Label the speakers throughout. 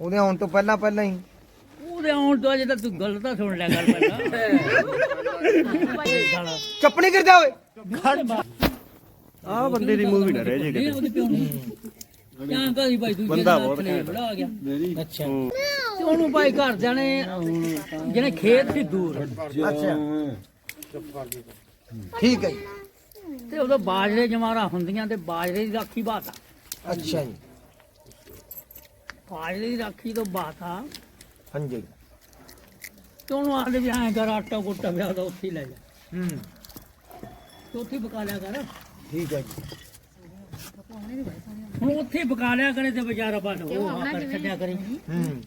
Speaker 1: ਉਹਦੇ ਆਉਣ ਤੋਂ ਪਹਿਲਾਂ ਪਹਿਲਾਂ ਹੀ।
Speaker 2: ਉਹਦੇ ਆਉਣ ਤੋਂ ਅਜੇ ਤਾਂ ਤੂੰ ਗੱਲ ਤਾਂ ਸੁਣ ਲਿਆ ਕਰ ਪਹਿਲਾਂ।
Speaker 1: ਚੱਪਣੀ ਕਰਦਾ ਓਏ।
Speaker 3: ਆ ਬੰਦੇ ਦੀ ਮੂਵੀ ਨਾ ਰਹਿ ਜੇ
Speaker 2: ਇਹ ਉਹਦੇ ਪਿਓ ਨੂੰ। ਭਾਈ ਤੂੰ
Speaker 3: ਬੰਦਾ
Speaker 2: ਜਿਹੜਾ
Speaker 3: ਬਹੁਤ।
Speaker 2: ਬੜਾ ਆ ਗਿਆ।
Speaker 1: ਅੱਛਾ।
Speaker 2: ਤੇ ਉਹਨੂੰ ਭਾਈ ਘਰ ਜਾਣੇ ਜਿਹਨੇ ਖੇਤ ਸੀ ਦੂਰ।
Speaker 1: ਅੱਛਾ। ਠੀਕ ਹੈ ਜੀ।
Speaker 2: ਤੇ ਉਦੋਂ ਬਾਜਰੇ ਜਮਾਰਾ ਹੁੰਦੀਆਂ ਤੇ ਬਾਜਰੇ ਦੀ ਰਾਖੀ ਬਾਤਾ
Speaker 1: ਅੱਛਾ ਜੀ।
Speaker 2: ਦੀ ਰਾਖੀ ਤੋਂ ਬਾਤਾ
Speaker 1: ਹਾਂਜੀ।
Speaker 2: ਤੇ ਉਹਨੂੰ ਆਖਦੇ ਵੀ ਐਂ ਕਰ ਆਟਾ ਗੁੱਟਾ ਵਿਆਹ ਦਾ ਉੱਥੇ ਹੀ ਲੈ ਜਾ।
Speaker 1: ਹੂੰ।
Speaker 2: ਤੇ ਉੱਥੇ ਹੀ ਪਕਾ ਲਿਆ ਕਰ।
Speaker 1: ਠੀਕ ਹੈ ਜੀ।
Speaker 2: ਹੁਣ ਉੱਥੇ ਹੀ ਪਕਾ ਲਿਆ ਕਰੇ ਤੇ ਵਿਚਾਰਾ ਬਸ ਉਹ ਆ ਕਰ ਛੱਡਿਆ ਕਰੇ।
Speaker 1: ਹੂੰ।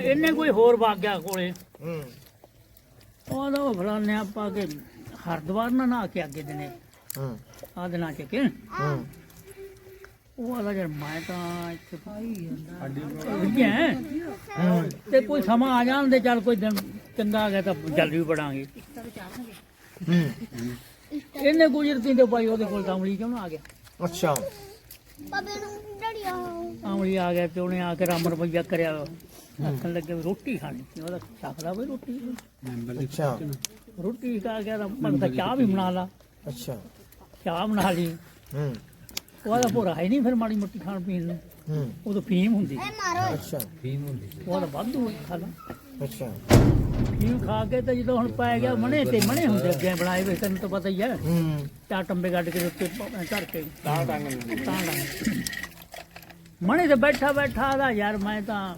Speaker 2: ਇਹਨੇ ਕੋਈ ਹੋਰ ਵਗ ਗਿਆ ਕੋਲੇ।
Speaker 1: ਹੂੰ।
Speaker 2: ਉਹਦਾ ਉਹ ਫਲਾਨੇ ਆਪਾਂ ਕੇ ਹਰਦਵਾਰ ਨਾ ਨਾ ਕੇ ਅੱਗੇ ਦਿਨੇ।
Speaker 1: ਹੂੰ।
Speaker 2: ਆ ਦਿਨਾਂ ਚ ਕਿ?
Speaker 1: ਹੂੰ।
Speaker 2: ਉਹ ਆਦਾ ਜਰ ਮੈਂ ਤਾਂ ਇੱਥੇ ਪਾਈ ਜਾਂਦਾ। ਤੇ ਕੋਈ ਸਮਾਂ ਆ ਜਾਣ ਦੇ ਚੱਲ ਕੋਈ ਦਿਨ ਚੰਗਾ ਆ ਗਿਆ ਤਾਂ ਜਲਦੀ ਵੀ ਪੜਾਂਗੇ
Speaker 1: ਹੂੰ।
Speaker 2: ਇਹਨੇ ਗੁਜਰਤੀ ਤੇ ਭਾਈ ਉਹਦੇ ਕੋਲ ਤਾਂ ਅਮਲੀ ਕਿਉਂ ਨਾ ਆ ਗਿਆ?
Speaker 1: ਅੱਛਾ।
Speaker 2: ਅਮਲੀ ਆ ਗਿਆ ਤੇ ਉਹਨੇ ਆ ਕੇ ਰਾਮ ਰੁਪਈਆ ਕਰਿਆ। ਆਖਣ ਲੱਗੇ ਰੋਟੀ ਖਾਣੀ ਸੀ ਉਹਦਾ ਛਕਦਾ ਵੀ ਰੋਟੀ।
Speaker 1: ਅੱਛਾ।
Speaker 2: ਰੋਟੀ ਖਾ ਗਿਆ ਤਾਂ ਮਨ ਚਾਹ ਵੀ ਬਣਾ ਲਾ।
Speaker 1: ਅੱਛਾ।
Speaker 2: ਚਾਹ ਬਣਾ ਲਈ।
Speaker 1: ਹੂੰ।
Speaker 2: ਉਹਦਾ ਭੋਰਾ ਹੈ ਨਹੀਂ ਫਿਰ ਮਾੜੀ ਮੋਟੀ ਖਾਣ ਪੀਣ ਨੂੰ।
Speaker 1: ਹੂੰ।
Speaker 2: ਉਦੋਂ ਫੀਮ ਹੁੰਦੀ।
Speaker 1: ਅੱਛਾ।
Speaker 2: ਉਹਦਾ ਵਾਧੂ ਖਾ ਲਾ।
Speaker 1: ਅੱਛਾ।
Speaker 2: ਫੀਮ ਖਾ ਕੇ ਤੇ ਜਦੋਂ ਹੁਣ ਪੈ ਗਿਆ ਮਣੇ ਤੇ ਮਣੇ ਹੁੰਦੇ ਅੱਗੇ ਬਣਾਏ ਵੇ ਤੈਨੂੰ ਤਾਂ ਪਤਾ ਹੀ ਹੈ।
Speaker 1: ਹੂੰ।
Speaker 2: ਚਾਰ ਟੰਬੇ ਕੱਢ ਕੇ ਉੱਤੇ ਪ- ਧਰ ਕੇ। ਤਾਂ ਡੰਗ ਤਾਂ ਡੰਗ। ਮਣੇ ਤੇ ਬੈਠਾ ਬੈਠਾ ਦਾ ਯਾਰ ਮੈਂ ਤਾਂ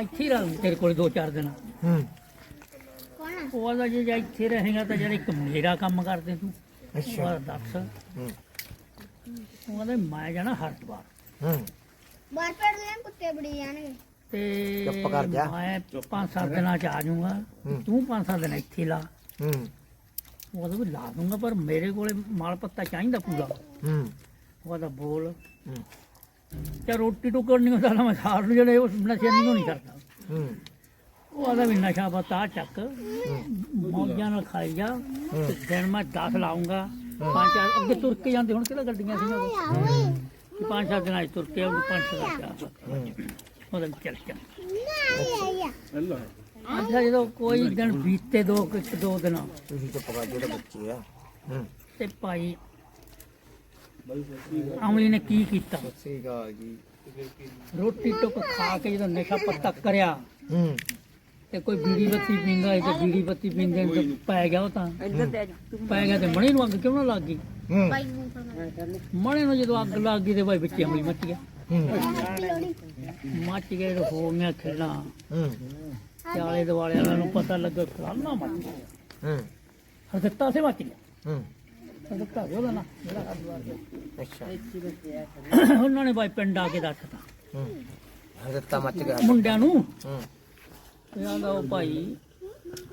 Speaker 2: ਇੱਥੇ ਹੀ ਰਹਾਂ ਤੇਰੇ ਕੋਲ ਦੋ ਚਾਰ ਦਿਨ।
Speaker 1: ਹੂੰ।
Speaker 2: ਉਹ ਆਦਾ ਜੇ ਇੱਥੇ ਰਹੇਗਾ ਤਾਂ ਜਿਹੜਾ ਇੱਕ ਮੇਰਾ ਕੰਮ ਕਰਦੇ ਤੂੰ।
Speaker 1: ਅੱਛਾ।
Speaker 2: ਉਹ ਦੱਸ।
Speaker 1: ਹੂੰ।
Speaker 2: ਉਹ ਆਦਾ ਮੈਂ ਜਾਣਾ ਹਰਦਵਾਰ
Speaker 1: ਹੂੰ।
Speaker 4: ਬਾਹਰ ਪੜ ਗਏ ਕੁੱਤੇ ਬੜੀ ਜਾਣਗੇ।
Speaker 2: ਤੇ
Speaker 1: ਚੁੱਪ ਕਰ ਜਾ।
Speaker 2: ਮੈਂ ਪੰਜ ਸੱਤ ਦਿਨਾਂ ਚ ਆ ਜਾਊਂਗਾ।
Speaker 1: ਹੂੰ।
Speaker 2: ਤੂੰ ਪੰਜ ਸੱਤ ਦਿਨ ਇੱਥੇ ਲਾ।
Speaker 1: ਹੂੰ।
Speaker 2: ਉਹਦਾ ਵੀ ਲਾ ਦੂੰਗਾ ਪਰ ਮੇਰੇ ਕੋਲੇ ਮਾਲ ਪੱਤਾ ਚਾਹੀਦਾ ਪੂਰਾ।
Speaker 1: ਹੂੰ।
Speaker 2: ਉਹਦਾ ਬੋਲ।
Speaker 1: ਹੂੰ।
Speaker 2: ਤੇ ਰੋਟੀ ਟੁੱਕਰ ਨਹੀਂ ਹੁੰਦਾ ਮੈਂ ਸਾਰ ਨੂੰ ਜਿਹੜੇ ਉਸ ਨਸ਼ੇ ਨਹੀਂ ਹੋਣੀ ਕਰਦਾ।
Speaker 1: ਹੂੰ।
Speaker 2: ਉਹ ਆਦਾ ਵੀ ਨਸ਼ਾ ਪਤਾ ਚੱਕ। ਮੌਜਾਂ ਨਾਲ ਖਾਈ ਜਾ। ਤੇ ਦਿਨ ਮੈਂ 10 ਲਾਉਂਗਾ ਪੰਜ ਚਾਰ ਅੱਗੇ ਤੁਰ ਕੇ ਜਾਂਦੇ ਹੁਣ ਕਿਹੜਾ ਗੱਡੀਆਂ ਸੀ ਕਿ ਪੰਜ ਸੱਤ ਦਿਨਾਂ ਚ ਤੁਰ ਕੇ ਉਹ ਪੰਜ ਸੱਤ ਚਾਰ
Speaker 1: ਹੂੰ।
Speaker 2: ਉਹਦਾ ਵੀ ਚੱਲ ਚੱਲ ਅੱਛਾ। ਜਦੋਂ ਕੋਈ ਦਿਨ ਬੀਤੇ ਦੋ ਇੱਕ ਦੋ ਦਿਨ।
Speaker 1: ਤੁਸੀਂ ਚੁੱਪ ਕਰ ਜਿਹੜੇ ਬੱਚੇ ਆ। ਹੂੰ।
Speaker 2: ਤੇ ਭਾਈ ਅਮਲੀ ਨੇ ਕੀ ਕੀਤਾ?
Speaker 1: ਸਹੀ ਗੱਲ ਜੀ।
Speaker 2: ਰੋਟੀ ਟੁੱਕ ਖਾ ਕੇ ਜਦੋਂ ਨਸ਼ਾ ਪੱਤਾ ਕਰਿਆ
Speaker 1: ਹੂੰ।
Speaker 2: ਤੇ ਕੋਈ ਬੀੜੀ ਬੱਤੀ ਪੀਂਦਾ ਸੀ ਤੇ ਬੀੜੀ ਬੱਤੀ ਪੀਂਦੇ ਨੂੰ ਤੇ ਪੈ ਗਿਆ ਉਹ ਤਾਂ। ਪੈ ਗਿਆ ਤੇ ਮਣੇ ਨੂੰ ਅੱਗ ਕਿਉਂ ਨਾ ਲੱਗ ਗਈ?
Speaker 1: ਹੂੰ।
Speaker 2: ਮਣੇ ਨੂੰ ਜਦੋਂ ਅੱਗ ਲੱਗ ਗਈ ਤੇ ਭਾਈ ਵਿੱਚੇ ਅਮਲੀ ਮੱਚ ਗਿਆ।
Speaker 1: ਹੂੰ।
Speaker 2: ਮੱਚ ਗਏ ਤੇ ਹੋ ਗਿਆ ਖੇਡਾਂ।
Speaker 1: ਹੂੰ।
Speaker 2: ਤੇ ਆਲੇ ਦੁਆਲੇ ਵਾਲਿਆਂ ਨੂੰ ਪਤਾ ਲੱਗਾ ਫਲਾਨਾ ਮੱਚ ਗਿਆ।
Speaker 1: ਹੂੰ।
Speaker 2: ਹਰਦਿੱਤਾ ਸੇ ਮੱਚ ਗਿਆ।
Speaker 1: ਹੂੰ।
Speaker 2: ਹਰਦਿੱਤਾ ਉਹਦਾ ਨਾ।
Speaker 1: ਅੱਛਾ।
Speaker 2: ਉਹਨਾਂ ਨੇ ਭਾਈ ਪਿੰਡ ਆ ਕੇ ਦੱਸਤਾ
Speaker 1: ਹੂੰ। ਮੱਚ ਗਿਆ।
Speaker 2: ਮੁੰਡਿਆਂ ਨੂੰ।
Speaker 1: ਹੂੰ।
Speaker 2: ਇਹਨਾਂ ਦਾ ਉਹ ਭਾਈ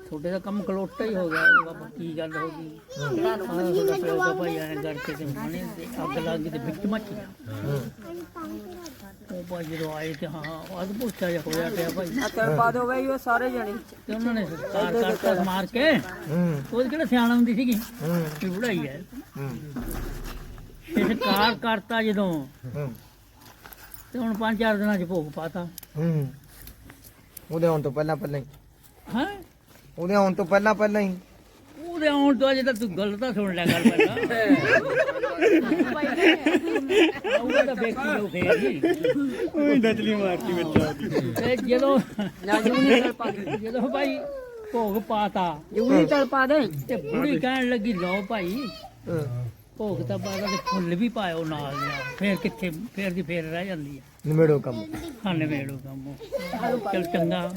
Speaker 2: ਤੁਹਾਡੇ ਦਾ ਕੰਮ ਕਲੋਟਾ ਹੀ ਹੋ ਗਿਆ ਬਾਬਾ ਕੀ ਗੱਲ ਹੋ ਗਈ? ਆਹ ਤੁਹਾਡਾ ਪਿਓ ਦਾ ਭਾਈ ਐਂ ਕਰਕੇ ਤੇ ਮਣੇ ਤੇ ਅੱਗ ਲੱਗ ਗਈ ਤੇ ਵਿੱਚ ਮੱਚ ਗਿਆ।
Speaker 1: ਹੂੰ
Speaker 2: ਉਹ ਭਾਈ ਜਦੋਂ ਆਏ ਤੇ ਹਾਂ ਅੱਜ ਪੁੱਛਿਆ ਜਿਹਾ ਹੋਇਆ ਪਿਆ ਭਾਈ।
Speaker 5: ਚੱਲ ਪਾ ਦੋ ਬਈ ਉਹ ਸਾਰੇ ਜਣੇ।
Speaker 2: ਤੇ ਉਹਨਾਂ ਨੇ ਕਾਰ ਕਰਤਾ ਮਾਰ ਕੇ।
Speaker 1: ਹੂੰ।
Speaker 2: ਉਹ ਕਿਹੜਾ ਸਿਆਣਾ ਹੁੰਦੀ ਸੀਗੀ?
Speaker 1: ਹੂੰ।
Speaker 2: ਬੁੜਾਈ ਹੈ।
Speaker 1: ਹੂੰ।
Speaker 2: ਕਾਰ ਕਰਤਾ ਜਦੋਂ।
Speaker 1: ਹੂੰ।
Speaker 2: ਤੇ ਹੁਣ ਪੰਜ ਚਾਰ ਦਿਨਾਂ ਚ ਭੋਗ ਪਾਤਾ।
Speaker 1: ਹੂੰ। ਉਹਦੇ ਆਉਣ ਤੋਂ ਪਹਿਲਾਂ ਪਹਿਲਾਂ ਹੀ।
Speaker 2: ਹਾਂ?
Speaker 1: ਉਹਦੇ ਆਉਣ ਤੋਂ ਪਹਿਲਾਂ ਪਹਿਲਾਂ ਹੀ।
Speaker 2: ਉਹਦੇ ਆਉਣ ਤੋਂ ਅਜੇ ਤਾਂ ਤੂੰ ਗੱਲ ਤਾਂ ਸੁਣ ਲਿਆ ਕਰ ਪਹਿਲਾਂ। ਆਊਗਾ ਤਾਂ ਵੇਖੀ ਜਾਊ ਫੇਰ ਜੀ
Speaker 3: ਉਹੀ ਨਚਲੀ ਮਾਰਤੀ ਕੇ।
Speaker 2: ਤੇ ਜਦੋਂ
Speaker 5: ਨਾ ਜੂਨੀ ਚੱਲ ਪਾ ਦੇ।
Speaker 2: ਜਦੋਂ ਭਾਈ ਭੋਗ ਪਾਤਾ
Speaker 5: ਜੂਨੀ ਚੱਲ ਪਾ ਦੇ।
Speaker 2: ਤੇ ਬੁੜੀ ਕਹਿਣ ਲੱਗੀ ਲਓ ਭਾਈ
Speaker 1: ਹਾਂ।
Speaker 2: ਭੋਗ ਤਾਂ ਪਾਦਾ ਤੇ ਫੁੱਲ ਵੀ ਪਾਇਓ ਨਾਲ ਨਾਲ। ਫੇਰ ਕਿੱਥੇ ਫੇਰ ਦੀ ਫੇਰ ਰਹਿ ਜਾਂਦੀ ਹੈ
Speaker 1: ਨਿਮੇੜੋ ਕੰਮ।
Speaker 2: ਖਾਣੇ ਵੇੜੋ ਕੰਮ। ਚਲ ਚੰਗਾ।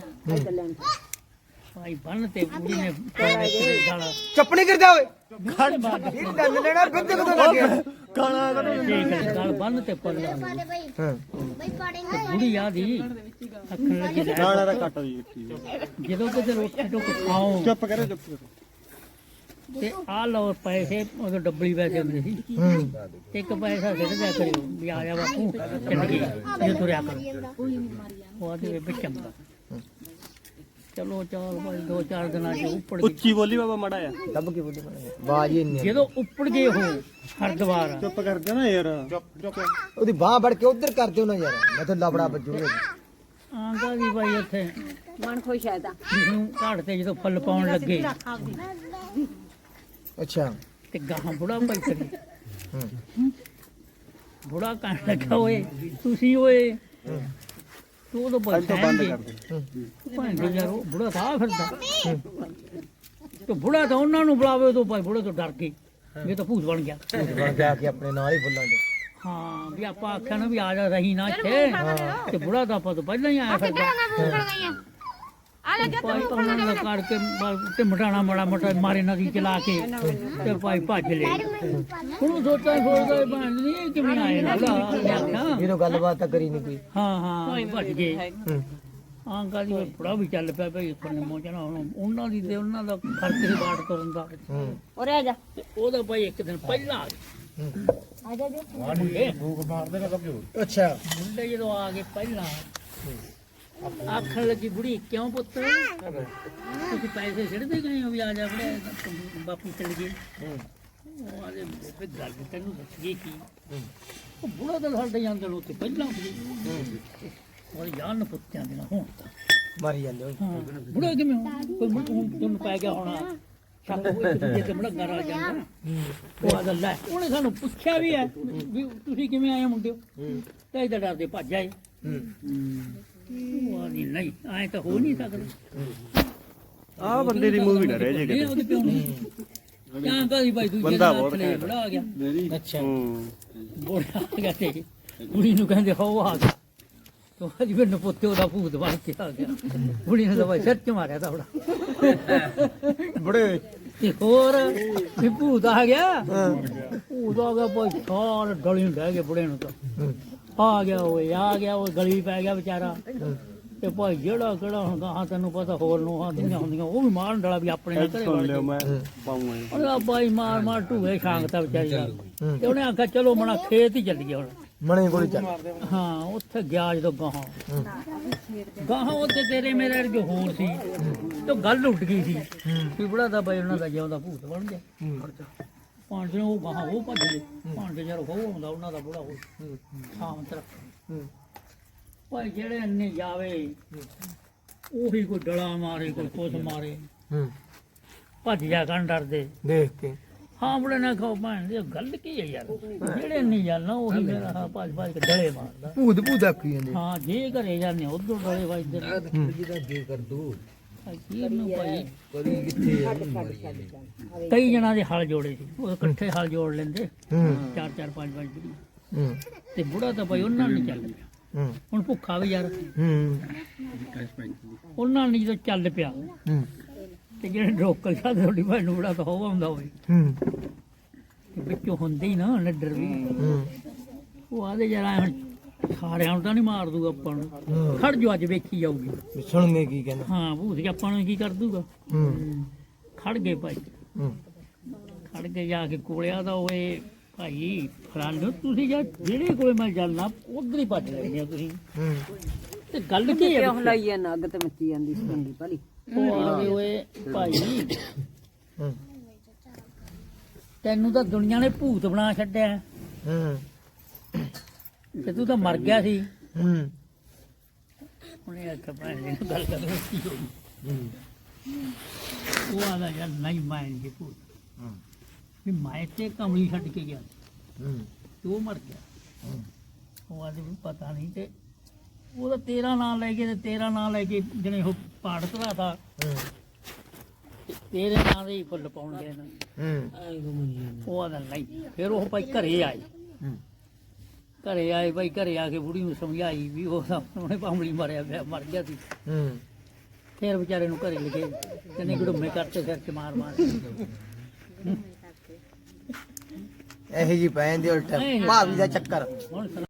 Speaker 2: ਭਾਈ ਬੰਨ ਤੇ ਬੁੜੀ ਨੇ ਪਾਣੇ ਤੇ ਗਾਲਾ।
Speaker 1: ਚੱਪਣੀ ਕਰਦਾ ਓਏ। ਇਹ ਦੰਦ ਲੈਣਾ ਬਿੱਦ ਕਦੋਂ ਲੱਗਿਆ
Speaker 3: ਕਾਲਾ
Speaker 2: ਠੀਕ ਹੈ ਗਾਲ ਬੰਨ ਤੇ ਪੱਲ
Speaker 4: ਦੇ ਬਈ
Speaker 1: ਹਾਂ
Speaker 4: ਬਈ ਪੜੇਂਗੇ
Speaker 2: ਬੁੜੀ ਆਦੀ ਅੱਖਣ ਲੱਗੀ ਲੈ
Speaker 3: ਕਾਲਾ ਦਾ ਕੱਟ
Speaker 2: ਜਦੋਂ ਕਿਤੇ ਰੋਟੀ ਟੁੱਕ ਖਾਓ।
Speaker 3: ਚੁੱਪ ਕਰੋ ਚੁੱਪ ਕਰੋ।
Speaker 2: ਤੇ ਆ ਲਓ ਪੈਸੇ ਉਦੋਂ ਡੱਬਲੀ ਪੈਸੇ ਹੁੰਦੇ ਸੀ।
Speaker 1: ਹੂੰ।
Speaker 2: ਇੱਕ ਪੈਸਾ ਸਿੱਟ ਦਿਆ ਕਰਿਓ ਵੀ ਆ ਜਾ ਬਾਪੂ ਚੱਲ ਗਏ ਜੇ ਤੁਰਿਆ ਕਰੋ। ਉਹ ਆਦੇ ਵਿੱਚ ਚੰਗਾ। ਚਲੋ ਚਾਲ ਭਾਈ ਦੋ ਚਾਰ ਦਿਨਾਂ ਚ ਉੱਪੜ ਗਏ
Speaker 3: ਉੱਚੀ ਬੋਲੀ ਬਾਬਾ ਮੜਾ ਆ
Speaker 1: ਦੱਬ ਕੇ ਬੋਲੀ ਬਣਾ ਬਾਜ ਹੀ ਇੰਨੀ।
Speaker 2: ਜਦੋਂ ਉੱਪੜ ਗਏ ਉਹ ਹਰਦੁਆਰ।
Speaker 3: ਚੁੱਪ ਕਰ ਜਾ ਨਾ ਯਾਰ।
Speaker 1: ਉਹਦੀ ਬਾਹ ਵੜ ਕੇ ਉਧਰ ਕਰ ਦਿਓ ਨਾ ਯਾਰ। ਮੈਂ ਤਾਂ ਲਬੜਾ ਵੱਜੂਗਾ
Speaker 2: ਆਂਗਾ ਵੀ ਭਾਈ ਉੱਥੇ।
Speaker 5: ਮਨ ਖੁਸ਼ ਹੈ ਤਾਂ।
Speaker 2: ਘਾੜ ਤੇ ਜਦੋਂ ਫੁੱਲ ਪਾਉਣ ਲੱਗੇ।
Speaker 1: ਅੱਛਾ।
Speaker 2: ਤੇ ਗਾਹਾਂ ਬੁੜਾ ਭਾਈ ਕਰੀ।
Speaker 1: ਹੂੰ
Speaker 2: ਬੁੜਾ ਕਹਿਣ ਲੱਗਾ ਓਏ ਤੁਸੀਂ ਓਏ ਤੂੰ ਉਹ
Speaker 3: ਅੱਜ ਤੋਂ ਬੰਦ ਕਰ ਦੇ
Speaker 2: ਭਾਂਡੇ ਯਾਰ ਉਹ ਬੁੜਾ ਤਾਂ ਫਿਰਦਾ। ਤੇ ਬੁੜਾ ਤਾਂ ਉਹਨਾਂ ਨੂੰ ਬੁਲਾਵੇ ਉਦੋਂ ਭਾਈ ਬੁੜੇ ਤੋਂ ਡਰ ਕੇ। ਇਹ ਤਾਂ ਭੂਤ ਬਣ ਗਿਆ।
Speaker 1: ਬਣ ਜਾ ਕੇ ਆਪਣੇ ਨਾਲ ਹੀ ਫੁੱਲਾਂ ਦੇ।
Speaker 2: ਹਾਂ ਵੀ ਆਪਾਂ ਆਖਿਆ ਨਾ ਵੀ ਆ ਜਾ ਰਹੀ ਨਾ ਇੱਥੇ। ਤੇ ਬੁੜਾ ਤਾਂ ਆਪਾਂ ਤੋਂ ਪਹਿਲਾਂ ਹੀ ਆਇਆ ਫਿਰਦਾ। ਭਾਈ ਉਹਨਾਂ ਨੇ ਕਰ ਕੇ ਬ- ਤੇ ਮਟਾਣਾ ਮਾੜਾ ਮੋਟਾ ਮਾਰੇ ਨਦੀ ਚਲਾ ਕੇ ਤੇ ਭਾਈ ਭੱਜ ਲਏ। ਹੁਣ ਸੋਚਦਾ ਸੋਚਦਾ ਬਣ ਨਹੀਂ ਕਿਵੇਂ ਆਏ ਨਾ
Speaker 1: ਇਹਨੂੰ ਗੱਲਬਾਤ ਤਾਂ ਕਰੀ ਨਹੀਂ ਕੋਈ।
Speaker 2: ਹਾਂ ਹਾਂ ਭੱਜ ਗਏ।
Speaker 1: ਹੂੰ।
Speaker 2: ਹਾਂ ਕਾਲੀ ਬੁੜਾ ਵੀ ਚੱਲ ਪਿਆ ਭਾਈ ਉੱਪਰ ਮੋਚਣਾ ਹੁਣ ਉਹਨਾਂ ਦੀ ਤੇ ਉਹਨਾਂ ਦਾ ਫ਼ਰਕ ਸੀ ਬਾੜ ਕਰਨ ਦਾ।
Speaker 1: ਹੂੰ।
Speaker 5: ਉਰੇ ਆ ਜਾ।
Speaker 2: ਉਹਦਾ ਭਾਈ ਇੱਕ ਦਿਨ ਪਹਿਲਾਂ ਆ ਗਿਆ। ਮੁੰਡੇ।
Speaker 1: ਅੱਛਾ।
Speaker 2: ਮੁੰਡੇ ਜਦੋਂ ਆ ਗਏ ਪਹਿਲਾਂ। ਆਖਣ ਲੱਗੀ ਬੁੜੀ ਕਿਉਂ ਪੁੱਤ? ਤੁਸੀਂ ਪੈਸੇ ਛੱਡਦੇ ਗਏ ਹੋ? ਵੀ ਆ ਜਾ ਬੜੇ ਬਾਪੂ ਚਲ ਗਏ। ਉਹ ਆਲੇ ਬੇਬੇ ਗੱਲ ਤੈਨੂੰ ਦੱਸ ਗਈ ਕੀ? ਉਹ ਬੁੜਾ ਤਾਂ ਸਾਡੇ ਜਾਂਦੇ ਨੂੰ ਤੇ ਪਹਿਲਾਂ ਸੀ। ਉਹ ਜਾਨ ਪੁੱਤਿਆਂ ਦੇ ਨਾਲ ਹੁਣ ਤਾਂ
Speaker 1: ਮਾਰੀ ਜਾਂਦੇ
Speaker 2: ਹਾਂ। ਬੁੜਾ ਕਿਵੇਂ ਹੋ? ਕੋਈ ਤੁਹਾਨੂੰ ਪੈ ਗਿਆ ਹੋਣਾ। ਸ਼ੱਕ ਦੂਜੇ ਤੇ ਬੜਾ ਗਰਾ ਜਾਂਦਾ ਉਹ ਆ ਗੱਲ ਹੈ ਉਹਨੇ ਸਾਨੂੰ ਪੁੱਛਿਆ ਵੀ ਹੈ ਵੀ ਤੁਸੀਂ ਕਿਵੇਂ ਆਏ ਮੁੰਡੇ ਤੇ ਇਹਦਾ ਡਰਦੇ ਭੱਜ ਆਏ। ਉਹ ਆਦੀ ਨਹੀਂ ਐ ਤਾਂ ਹੋ ਨਹੀਂ ਸਕਦਾ।
Speaker 3: ਆਹ ਬੰਦੇ ਦੀ ਮੂਵੀ ਨਾ ਰਹਿ ਜੇ ਕਿਤੇ।
Speaker 2: ਉਹਦੇ ਪਿਓ ਨੂੰ। ਕਿਆ ਕਰੀ ਭਾਈ ਦੂਜੇ
Speaker 3: ਬੰਦਾ ਬਹੁਤ।
Speaker 2: ਬੜਾ ਆ ਗਿਆ।
Speaker 1: ਅੱਛਾ।
Speaker 2: ਬੋੜਾ ਆ ਗਿਆ ਤੇ ਕੁੜੀ ਨੂੰ ਕਹਿੰਦੇ ਹੋ ਆ ਗਿਆ। ਤੋ ਅੱਜ ਮੈਨੂੰ ਪੁੱਤੇ ਉਹਦਾ ਭੂਤ ਬਣ ਕੇ ਆ ਗਿਆ। ਕੁੜੀ ਨੇ ਤਾਂ ਭਾਈ ਸਿਰ ਚ ਮਾਰਿਆ ਤਾਂ ਬੜਾ
Speaker 1: ਬੜੇ।
Speaker 2: ਤੇ ਹੋਰ ਵੀ ਭੂਤ ਆ ਗਿਆ। ਭੂਤ ਆ ਗਿਆ ਭਾਈ ਸਾਰ ਗਲੀ ਨੂੰ ਡਹਿ ਗਏ ਬੁੜੇ ਨੂੰ ਤਾਂ। ਆ ਗਿਆ ਓਏ ਆ ਗਿਆ ਉਹ ਗਲੀ ਪੈ ਗਿਆ ਵਿਚਾਰਾ। ਤੇ ਭਾਈ ਜਿਹੜਾ ਕਿਹੜਾ ਹੁਣ ਗਾਹਾਂ ਤੈਨੂੰ ਪਤਾ ਹੋਰ ਨੂੰ ਆਂਦੀਆਂ ਹੁੰਦੀਆਂ ਉਹ ਵੀ ਮਾਰਨ ਡਾਲਾ ਵੀ ਆਪਣੇ ਨਾਲ ਘਰੇ
Speaker 3: ਸੁਣ ਲਿਓ ਮੈਂ ਪਾਉਂਗਾ
Speaker 2: ਉਹਦਾ ਬਾਈ ਮਾਰ ਮਾਰ ਢੂਏ ਸ਼ਾਂਗਤਾ ਵਿਚਾਰੀ ਦਾ। ਤੇ ਉਹਨੇ ਆਖਿਆ ਚਲੋ ਮਣਾ ਖੇਤ ਹੀ ਚੱਲੀਏ ਹੁਣ।
Speaker 1: ਮਣੇ ਕੋਲ ਚੱਲ।
Speaker 2: ਹਾਂ ਉੱਥੇ ਗਿਆ ਜਦੋਂ ਗਾਹਾਂ। ਗਾਹਾਂ ਉੱਤੇ ਤੇਰੇ ਮੇਰੇ ਵਰਗੇ ਹੋਰ ਸੀ। ਤੇ ਗੱਲ ਉੱਡ ਗਈ ਸੀ। ਵੀ ਬੜਾ ਦਾ ਬਾਈ ਉਹਨਾਂ ਦਾ ਜਿਉਂਦਾ ਭੂਤ ਬਣ ਗਿਆ। ਪਾਂਡੇ ਉਹ ਗਾਹਾਂ ਉਹ ਭੱਜ ਗਏ। ਪਾਂਡੇ ਯਾਰ ਉਹ ਹੁੰਦਾ ਉਹਨਾਂ ਦਾ ਬੁੜਾ ਉਹ ਸ਼ਾਮ ਤੱਕ
Speaker 1: ਹੂੰ।
Speaker 2: ਭਾਈ ਜਿਹੜੇ ਅੰਨੇ ਜਾਵੇ ਉਹੀ ਕੋਈ ਡਲਾ ਮਾਰੇ ਕੋਈ ਕੁਛ ਮਾਰੇ।
Speaker 1: ਹੂੰ।
Speaker 2: ਭੱਜ ਜਾ ਕਰਨ ਡਰਦੇ।
Speaker 1: ਦੇਖ ਕੇ।
Speaker 2: ਹਾਂ ਬੜੇ ਨਾ ਖਾਓ ਭੈਣ ਦੀ ਗੱਲ ਕੀ ਹੈ ਯਾਰ? ਜਿਹੜੇ ਨਹੀਂ ਜਾਣਾ ਉਹੀ ਮੇਰਾ ਹਾਂ ਭੱਜ ਭੱਜ ਕੇ ਡਲੇ ਮਾਰਦਾ।
Speaker 1: ਭੂਤ ਭੂਤ ਆਖੀ ਜਾਂਦੇ।
Speaker 2: ਹਾਂ ਜੇ ਘਰੇ ਜਾਂਦੇ ਉਧਰ ਡਲੇ ਵੱਜਦੇ
Speaker 1: ਜਿਹਦਾ ਜੀ ਕਰ ਦੋ।
Speaker 2: ਭਾਈ
Speaker 1: ਕਿੱਥੇ
Speaker 2: ਕਈ ਜਣਾ ਦੇ ਹਲ ਜੋੜੇ ਸੀ ਉਹ ਇਕੱਠੇ ਹਲ ਜੋੜ ਲੈਂਦੇ। ਚਾਰ ਚਾਰ ਪੰਜ ਪੰਜ
Speaker 1: ਹੂੰ।
Speaker 2: ਤੇ ਬੁੜਾ ਤਾਂ ਭਾਈ ਉਹਨਾਂ ਨਹੀਂ ਚੱਲ ਪਿਆ। ਹੁਣ ਭੁੱਖਾ ਵੀ ਯਾਰ। ਉਹਨਾਂ ਨੇ ਜਦੋਂ ਚੱਲ ਪਿਆ ਤੇ ਜਿਹੜੇ ਰੋਕਲ ਸਾਧ ਤੁਹਾਡੀ ਭਾਈ ਨੂੰ ਬੜਾ ਤਾਂ ਹੋਵੇ
Speaker 1: ਹੂੰ।
Speaker 2: ਤੇ ਵਿੱਚੋਂ ਹੁੰਦੇ ਹੀ ਨਾ ਨੱਡਰ ਵੀ। ਉਹ ਆਦੇ ਜਰਾ ਹੁਣ ਸਾਰਿਆਂ ਨੂੰ ਤਾਂ ਨਹੀਂ ਮਾਰ ਦੂਗਾ ਆਪਾਂ ਨੂੰ। ਖੜ ਜੋ ਅੱਜ ਵੇਖੀ ਜਾਊਗੀ।
Speaker 1: ਸੁਣਨੇ ਕੀ ਕਹਿੰਦਾ।
Speaker 2: ਹਾਂ ਭੂਤ ਜੀ ਆਪਾਂ ਨੂੰ ਕੀ ਕਰ ਦੂਗਾ
Speaker 1: ਹੂੰ।
Speaker 2: ਖੜ ਗਏ ਭਾਈ।
Speaker 1: ਹੂੰ।
Speaker 2: ਖੜ ਕੇ ਜਾ ਕੇ ਕੋਲਿਆ ਦਾ ਓਏ ਭਾਈ ਫਲਾਣੇ ਤੁਸੀਂ ਜਾਂ ਜਿਹੜੇ ਕੋਲੇ ਮੈਂ ਜਾਣਾ ਉਧਰ ਹੀ ਭੱਜ ਲੈਂਦੇ ਹੋ ਤੁਸੀਂ।
Speaker 1: ਹੂੰ।
Speaker 2: ਤੇ ਗੱਲ ਕੀ ਹੈ
Speaker 5: ਕਿਉਂ ਲਾਈ ਐ ਨੱਗ ਤੇ ਮੱਚੀ ਜਾਂਦੀ ਸੀ ਚੰਗੀ ਭਲੀ।
Speaker 2: ਉਹ ਆ ਗਏ ਓਏ ਭਾਈ
Speaker 1: ਹੂੰ।
Speaker 2: ਤੈਨੂੰ ਤਾਂ ਦੁਨੀਆ ਨੇ ਭੂਤ ਬਣਾ ਛੱਡਿਆ।
Speaker 1: ਹੂੰ।
Speaker 2: ਤੇ ਤੂੰ ਤਾਂ ਮਰ ਗਿਆ ਸੀ।
Speaker 1: ਹੂੰ।
Speaker 2: ਉਹਨੇ ਗੱਲ ਕਰ
Speaker 1: ਹੂੰ
Speaker 2: ਉਹ ਆਦਾ ਯਾਰ ਨਹੀਂ ਮੈਂ ਨਹੀਂ ਭੂਤ
Speaker 1: ਹੂੰ।
Speaker 2: ਵੀ ਮੈਂ ਤੇ ਕਮਲੀ ਛੱਡ ਕੇ ਗਿਆ
Speaker 1: ਹੂੰ।
Speaker 2: ਤੇ ਮਰ ਗਿਆ। ਉਹ ਆਦੇ ਵੀ ਪਤਾ ਨਹੀਂ ਤੇ ਉਹਦਾ ਤੇਰਾ ਨਾਂ ਲੈ ਕੇ ਤੇ ਤੇਰਾ ਨਾਂ ਲੈ ਕੇ ਜਿਹਨੇ ਉਹ ਪਾੜ ਧਰਾ ਤਾ
Speaker 1: ਹੂੰ
Speaker 2: ਤੇਰੇ ਨਾਂ ਦੇ ਹੀ ਫੁੱਲ ਪਾਉਣਗੇ ਨਾ।
Speaker 1: ਹੂੰ।
Speaker 2: ਉਹ ਆਦਾ ਨਹੀਂ। ਫਿਰ ਉਹ ਭਾਈ ਘਰੇ ਆਏ।
Speaker 1: ਹੂੰ।
Speaker 2: ਘਰੇ ਆਏ ਭਾਈ ਘਰੇ ਆ ਕੇ ਬੁੜੀ ਨੂੰ ਸਮਝਾਈ ਵੀ ਉਹ ਤਾਂ ਉਹਨੇ ਪਾਮਲੀ ਮਾਰਿਆ ਪਿਆ ਮਰ ਗਿਆ ਸੀ।
Speaker 1: ਹੂੰ।
Speaker 2: ਫਿਰ ਵਿਚਾਰੇ ਨੂੰ ਘਰੇ ਲਿਖੇ ਕਿੰਨੇ ਗੜੁੰਮੇ ਕਰਤੇ ਸਿਰ ਚ ਮਾਰ ਮਾਰ
Speaker 1: ਇਹੋ ਜੀ ਪੈਣ ਦੀ ਉਲਟ ਭਾਵੀ ਦਾ ਚੱਕਰ।
Speaker 2: ਹੁਣ